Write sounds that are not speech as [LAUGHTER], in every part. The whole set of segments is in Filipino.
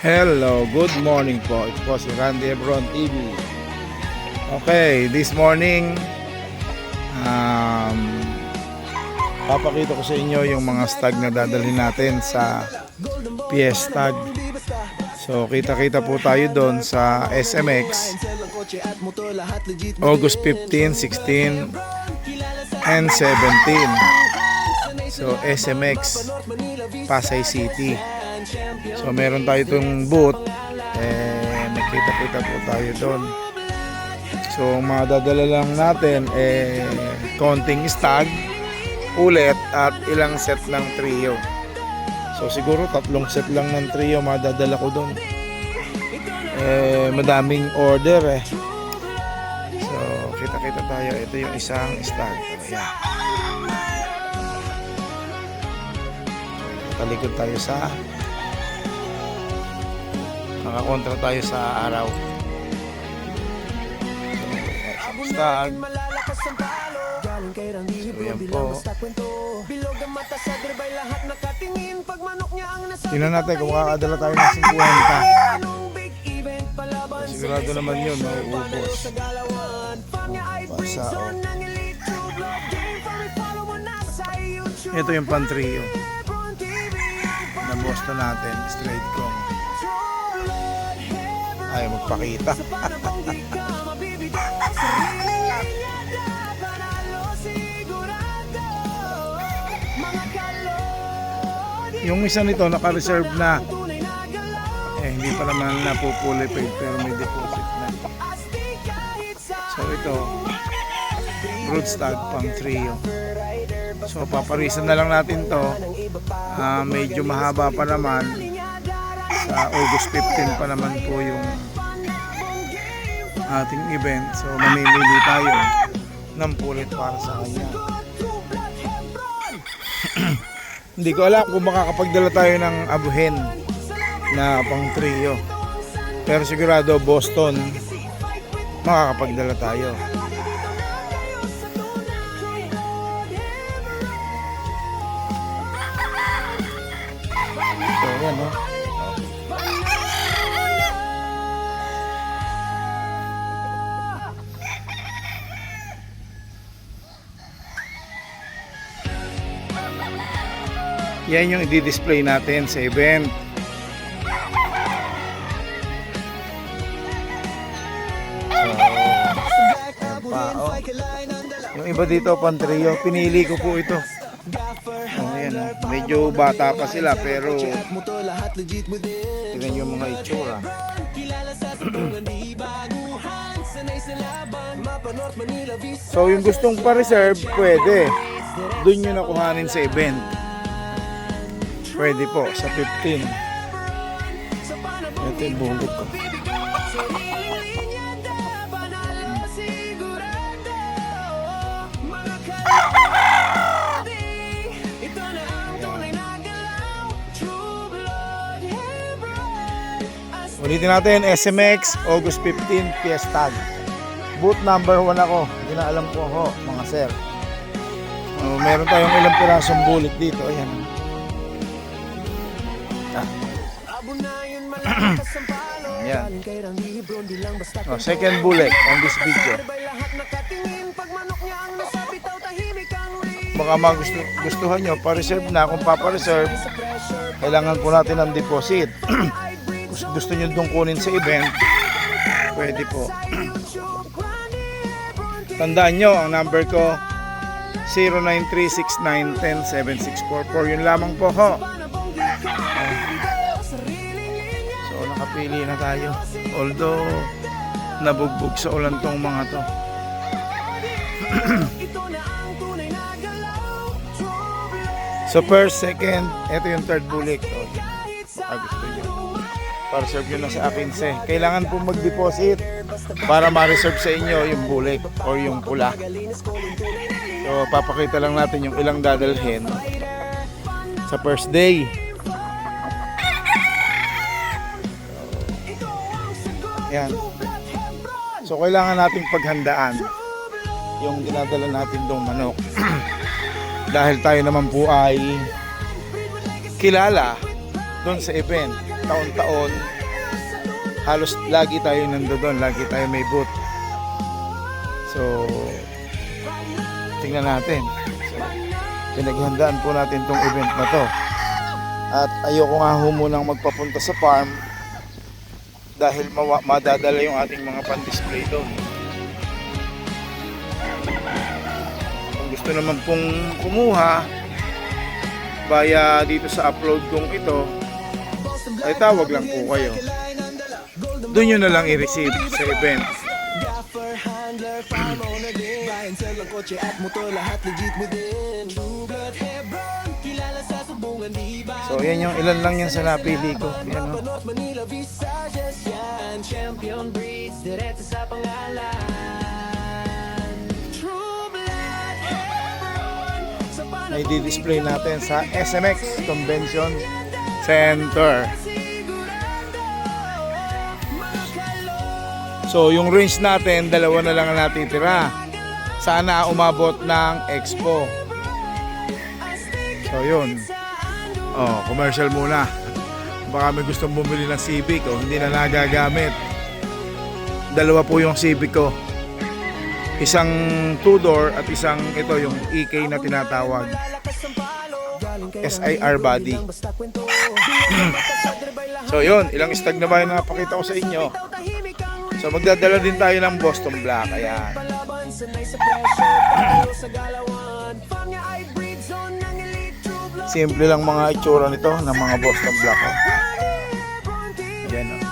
Hello, good morning po. Ito po si Randy Ebron TV. Okay, this morning, um, papakita ko sa inyo yung mga stag na dadalhin natin sa PS. So, kita-kita po tayo doon sa SMX August 15, 16, and 17. So, SMX Pasay City. So meron tayo itong booth eh nakita-kita po tayo doon. So ang mga dadala lang natin eh konting stag ulit at ilang set ng trio. So siguro tatlong set lang ng trio madadala ko doon. Eh madaming order eh. So kita-kita tayo. Ito yung isang stag. Ayan. Talikod tayo sa nakakontra tayo sa araw. Stag so yan po. tingnan natin kung makakadala tayo ng 50 sigurado naman yun mauubos basa. o ito yung pantrio na Boston natin straight kong ay magpakita. [LAUGHS] Yung isa nito naka-reserve na. Eh hindi pa naman napupuli paid pero may deposit na. So ito broodstag pang trio. So paparisan na lang natin to. Ah, medyo mahaba pa naman sa August 15 pa naman po yung ating event. So mamimili tayo ng pulit para sa kanya. [CLEARS THROAT] Hindi ko alam kung makakapagdala tayo ng abuhen na pang trio. Pero sigurado Boston makakapagdala tayo. Yan yung i-display natin sa event. So, yan pa, oh. Yung iba dito, pantrio, pinili ko po ito. Oh, yan, oh. Medyo bata pa sila pero tingnan yung mga itsura. [CLEARS THROAT] so yung gustong pa-reserve, pwede. Doon nyo nakuhanin sa event. Pwede po, sa 15. Ito yung bulit ko. Ulitin natin, SMX, August 15, Fiestag. Boot number 1 ako. Hindi na alam ko ho, mga sir. Oh, meron tayong ilang pirasong bulit dito. Ayan. Ayan. Oh, second bullet on this video. Baka magusto, gustuhan nyo, pa-reserve na. Kung pa-reserve, kailangan po natin ng deposit. [CLEARS THROAT] Gusto nyo itong kunin sa event, pwede po. [CLEARS THROAT] Tandaan nyo, ang number ko, 0936910764 Yun lamang po ho. Nakapili na tayo. Although, nabugbog sa ulan tong mga to. [CLEARS THROAT] so, first, second, ito yung third bulik. O, baka gusto nyo. Para serve nyo na sa akin, se. Kailangan po mag-deposit para ma-reserve sa inyo yung bulik or yung pula. So, papakita lang natin yung ilang dadalhin sa first day. Yan. So, kailangan nating paghandaan yung dinadala natin dong manok. [CLEARS THROAT] Dahil tayo naman po ay kilala doon sa event. Taon-taon, halos lagi tayo nandoon, lagi tayo may booth. So, tingnan natin. So, pinaghandaan po natin tong event na to. At ayoko nga ho munang magpapunta sa farm dahil madadala yung ating mga pan-display doon. Kung gusto naman pong kumuha via dito sa upload kong ito, ay tawag lang po kayo. Doon nyo na lang i-receive sa event. So yan yung ilan lang yan sa napili ko. Yan, oh. Champion di-display natin sa SMX Convention Center. So yung range natin, dalawa na lang ang natitira. Sana umabot ng Expo. So yun. Oh, commercial muna. Baka may gustong bumili ng Civic o hindi na nagagamit. Dalawa po yung Civic ko. Isang two-door at isang ito yung EK na tinatawag. SIR body. [CLEARS THROAT] so yun, ilang stag na ba yung napakita ko sa inyo? So magdadala din tayo ng Boston Black. Ayan. [CLEARS THROAT] Simple lang mga itsura nito ng mga Boston Black. Oh. Ayan oh.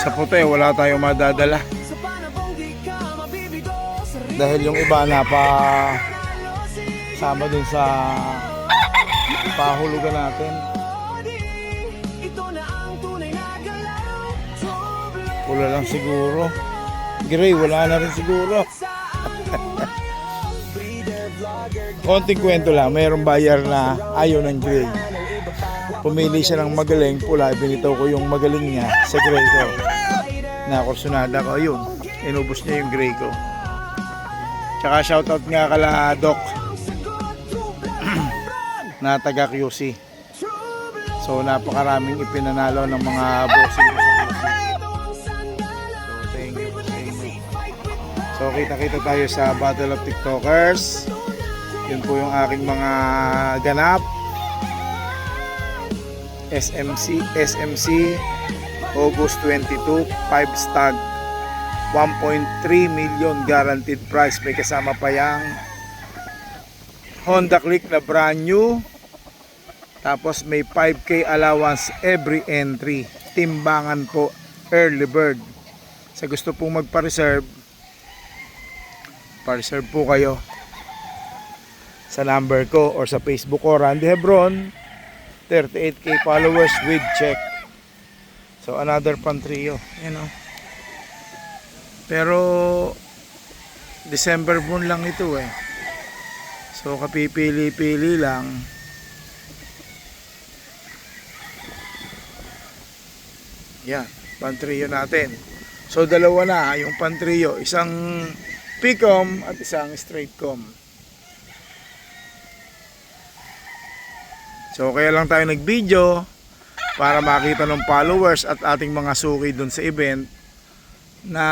Sa puti, wala tayong madadala. Dahil yung iba na pa sama dun sa pahulugan natin. Pula lang siguro. Gray, wala na rin siguro. Konting kwento lang, mayroong bayar na ayaw ng gray. Pumili siya ng magaling pula, binitaw ko yung magaling niya sa gray ko. Nakursunada ko, yun. Inubos niya yung gray ko. Tsaka shoutout nga kala Doc [CLEARS THROAT] na taga QC. So napakaraming ipinanalo ng mga bossing sa. So. So kita-kita tayo sa Battle of TikTokers. Yun po yung aking mga ganap. SMC, SMC, August 22, 5 stag. 1.3 million guaranteed price. May kasama pa yung Honda Click na brand new. Tapos may 5K allowance every entry. Timbangan po, early bird. Sa gusto pong magpa-reserve, pa-reserve po kayo sa number ko or sa Facebook ko, Randy Hebron. 38k followers with check. So another pan trio, you know. Pero December moon lang ito eh. So kapipili-pili lang. Yan, pantrio natin. So dalawa na yung pantrio, isang picom at isang straight So kaya lang tayo nag-video para makita ng followers at ating mga suki doon sa event na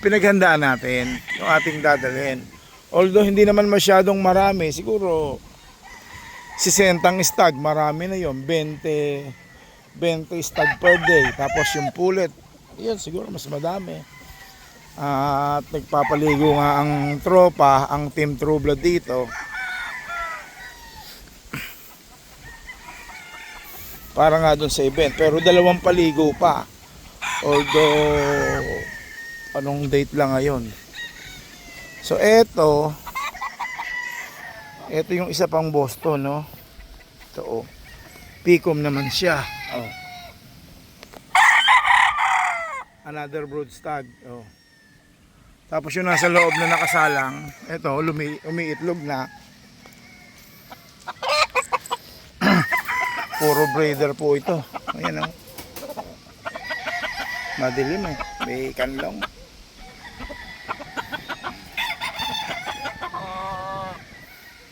pinaghandaan natin yung ating dadalhin. Although hindi naman masyadong marami, siguro 60 stag, marami na yon 20 20 stag per day. Tapos yung pulet, yun siguro mas madami. At nagpapaligo nga ang tropa, ang team True Blood dito. Para nga doon sa event. Pero dalawang paligo pa. Although, anong date lang ngayon? So, eto, eto yung isa pang Boston, no? Ito, oh. Picom naman siya. Oh. Another broodstag. Oh. Tapos yung nasa loob na nakasalang, eto, lumi, umiitlog na. Puro breeder po ito. Ayan oh. Madilim eh. May kanlong.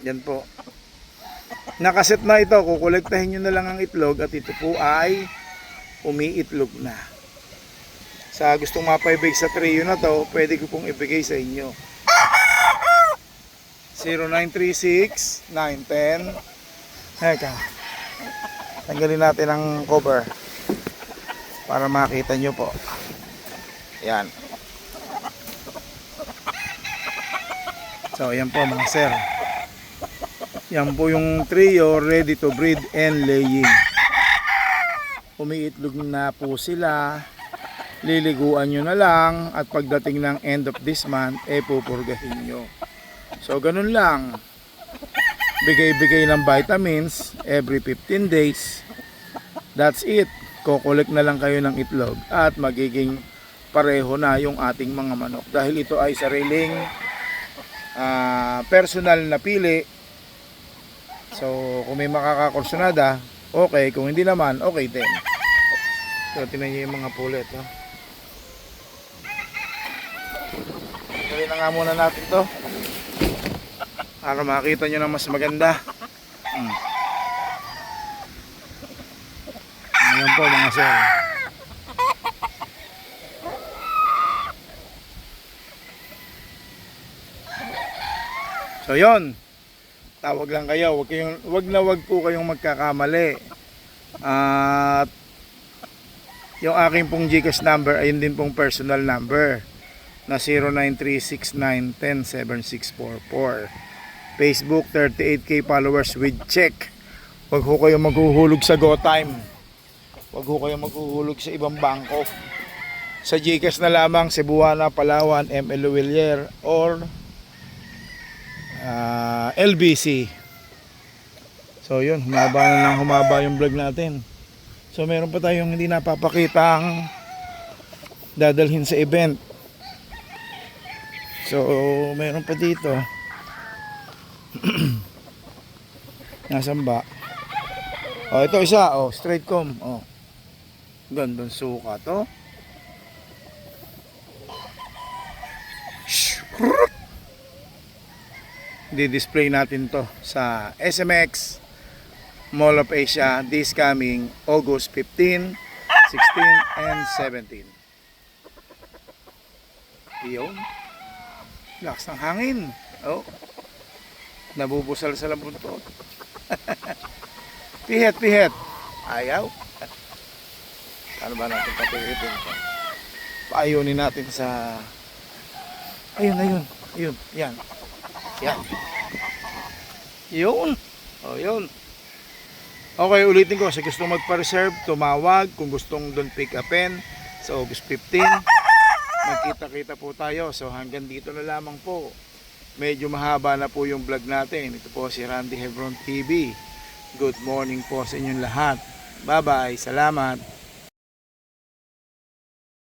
Yan po. Nakaset na ito, kukolektahin nyo na lang ang itlog at ito po ay umiitlog na. Sa gustong mapaibig sa trio na to, pwede ko pong ibigay sa inyo. 0936 910 Heka. Tanggalin natin ang cover para makita nyo po. Yan. So, yan po mga sir. Yan po yung trio ready to breed and laying. Umiitlog na po sila. Liliguan nyo na lang at pagdating ng end of this month, eh pupurgahin nyo. So, ganun lang. Bigay-bigay ng vitamins every 15 days. That's it. Kukulik na lang kayo ng itlog at magiging pareho na yung ating mga manok. Dahil ito ay sariling ah, personal na pili. So, kung may makakakursunada, okay. Kung hindi naman, okay din. So, tinan nyo yung mga pulet. No? Gawin na nga muna natin to. Para makita nyo na mas maganda. Hmm. Ayan po mga sir. So yon. Tawag lang kayo, wag kayong wag na wag po kayong magkakamali. At yung aking pong GCash number ayun din pong personal number na 0936910764 Facebook 38k followers with check. Wag ho kayong maghuhulog sa GoTime. Wag ho kayong maghuhulog sa ibang bangko. Sa GCash na lamang Cebuana, Palawan, ML Villar or ah, LBC. So yun, humaba na lang humaba yung vlog natin. So meron pa tayong hindi napapakita ang dadalhin sa event. So meron pa dito. [CLEARS THROAT] Nasaan ba? Oh, ito isa, oh, straight com, oh. Gandang suka to. Di-display natin to sa SMX Mall of Asia this coming August 15, 16, and 17. Iyon. Lakas ng hangin. Oh. Nabubusal sa buntot. [LAUGHS] pihet, pihet. Ayaw. Ano ba natin papihitin to? Paayunin natin sa... Ayun, ayun. Ayun, yan. Yan. Yun. O, yun. Okay, ulitin ko. Sa gustong magpa-reserve, tumawag. Kung gustong doon pick upin sa August 15, magkita-kita po tayo. So hanggang dito na lamang po. Medyo mahaba na po yung vlog natin. Ito po si Randy Hebron TV. Good morning po sa inyong lahat. Bye-bye. Salamat.